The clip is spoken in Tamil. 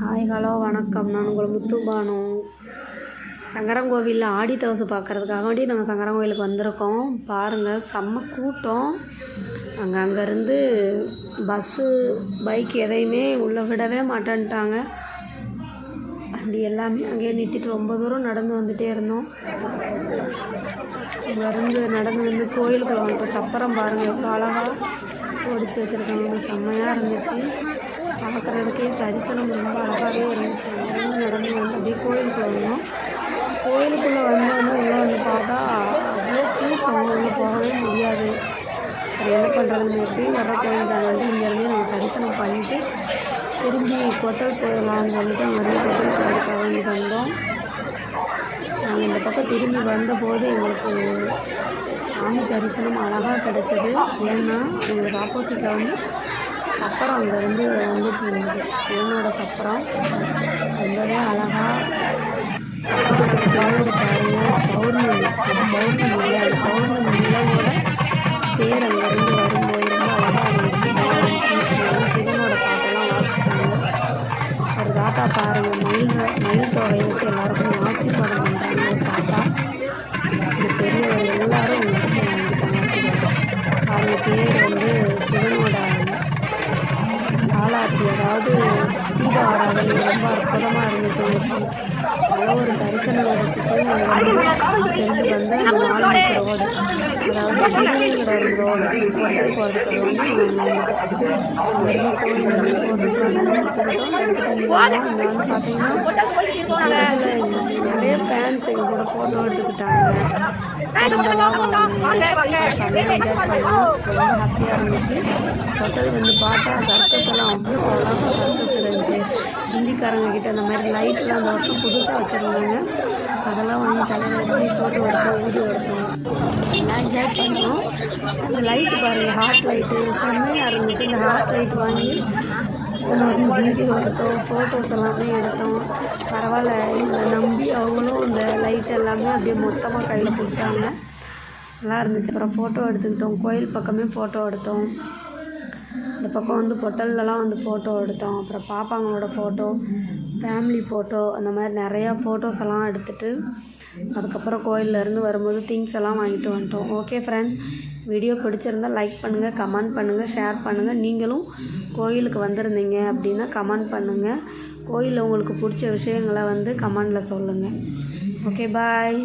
ஹாய் ஹலோ வணக்கம். நான் உங்கள் முத்துபானு சங்கரங்கோவிலில் ஆடி தவசு பார்க்குறதுக்காக வேண்டி நாங்கள் சங்கரங்கோவிலுக்கு வந்திருக்கோம். பாருங்கள் செம்ம கூட்டம். அங்கே அங்கேருந்து பஸ்ஸு பைக் எதையுமே உள்ளே விடவே மாட்டேன்ட்டாங்க. அப்படி எல்லாமே அங்கேயே நிறுத்திட்டு ரொம்ப தூரம் நடந்து வந்துகிட்டே இருந்தோம். இங்கேருந்து நடந்து வந்து கோயிலுக்குள்ளே வந்துட்டோம். சப்பரம் பாருங்கள் எவ்வளோ அழகாக ஒடிச்சு வச்சுருக்காங்க. செம்மையாக இருந்துச்சு. பார்க்குறதுக்கே தரிசனம் ரொம்ப அழகாகவே இருந்துச்சு. அங்கேருந்து நடந்து வந்து அப்படியே கோயிலுக்குள்ளே வந்தோம். கோயிலுக்குள்ளே வந்தோன்னே உள்ளே வந்து பார்த்தா அவ்வளோ கூட்டம் உள்ளே போகவே முடியாது. சரி என்ன பண்ணுறதுன்னு எப்படி வர கோயில் தான் வந்து இங்கேருந்து நம்ம தரிசனம் பண்ணிவிட்டு திரும்பி கொட்டல் போயிடலாம்னு சொல்லிட்டு அங்கேருந்து கொட்டல் போகிறதுக்காக வேண்டி வந்தோம். நாங்கள் இந்த பக்கம் திரும்பி வந்தபோது எங்களுக்கு சாமி தரிசனம் அழகாக கிடச்சிது. ஏன்னா எங்களுக்கு ஆப்போசிட்டில் வந்து சப்பரம் அங்கேருந்து வந்துட்டு இருந்தது. சிவனோட சப்பரம் ரொம்பவே அழகாக சப்பரத்துக்கு பின்னாடி பாருங்கள் பௌர்ணமி பௌர்ணமி அது பௌர்ணமி நிலவோட தேர் அங்கேருந்து வரும்போது ரொம்ப அழகாக இருந்துச்சு. சிவனோட பாட்டெல்லாம் வாசித்தாங்க ஒரு தாத்தா பாருங்க மயில் மயில் தொகையை வச்சு எல்லாருக்கும் ஆசீர்வாதம் பண்ணுறாங்க ஒரு தாத்தா இது பெரியவர் எல்லாரும் அவங்க வாங்கிட்டாங்க ஆசீர்வாதம். பாருங்க பேர் வந்து ஆலாத்தி அதாவது தீப ஆராதனை ரொம்ப அற்புதமாக இருந்துச்சு. எங்களுக்கு நல்ல ஒரு தரிசனம் கிடச்சிச்சு. தெரிஞ்சு வந்து அந்த நாலு ரோடு. அதாவது திருவேங்கடம் ரோடு. ஹோட்டல் போகிறதுக்கு வந்து ஒரு வந்துட்டோம் அங்கேருந்து கோயில் வந்து எடுத்துகிட்டு வந்து இங்கே வந்து பார்த்தீங்கன்னா எங்கள் கூட ஃபோட்டோ எடுத்துக்கிட்டாங்க. ஹாப்பியாக இருந்துச்சு. ஹோட்டல் வந்து பார்த்தா சர்க்கஸ் எல்லாம் அவ்வளோ அழகாக சர்க்கஸ் இருந்துச்சு. ஹிந்திக்காரங்க கிட்ட அந்த மாதிரி லைட்லாம் அந்த வருஷம் புதுசாக வச்சுருந்தாங்க. அதெல்லாம் வாங்கி தலையில் வச்சு ஃபோட்டோ எடுத்தோம் வீடியோ எடுத்தோம். எல்லாம் என்ஜாய் பண்ணோம். அந்த லைட்டு பாருங்கள் ஹார்ட் லைட்டு செம்மையாக இருந்துச்சு. இந்த ஹார்ட் லைட் வாங்கி வீடியோ எடுத்தோம் ஃபோட்டோஸ் எல்லாமே எடுத்தோம். பரவாயில்ல எங்களை நம்பி அவங்களும் இந்த லைட் எல்லாமே அப்படியே மொத்தமாக கையில் கொடுத்தாங்க. நல்லா இருந்துச்சு. அப்புறம் ஃபோட்டோ எடுத்துக்கிட்டோம். கோயில் பக்கமே ஃபோட்டோ எடுத்தோம். இந்த பக்கம் வந்து பொட்டல்லலாம் வந்து ஃபோட்டோ எடுத்தோம். அப்புறம் பாப்பாங்களோட ஃபோட்டோ ஃபேமிலி ஃபோட்டோ அந்த மாதிரி நிறையா ஃபோட்டோஸ் எல்லாம் எடுத்துகிட்டு அதுக்கப்புறம் கோயிலேருந்து வரும்போது திங்ஸ் எல்லாம் வாங்கிட்டு வந்துட்டோம். ஓகே ஃப்ரெண்ட்ஸ் வீடியோ பிடிச்சிருந்தால் லைக் பண்ணுங்கள் கமெண்ட் பண்ணுங்கள் ஷேர் பண்ணுங்கள் நீங்களும் கோயிலுக்கு வந்திருந்தீங்க அப்படின்னா கமெண்ட் பண்ணுங்கள் கோயிலில் உங்களுக்கு பிடிச்ச விஷயங்களை வந்து கமெண்டில் சொல்லுங்கள் ஓகே பாய்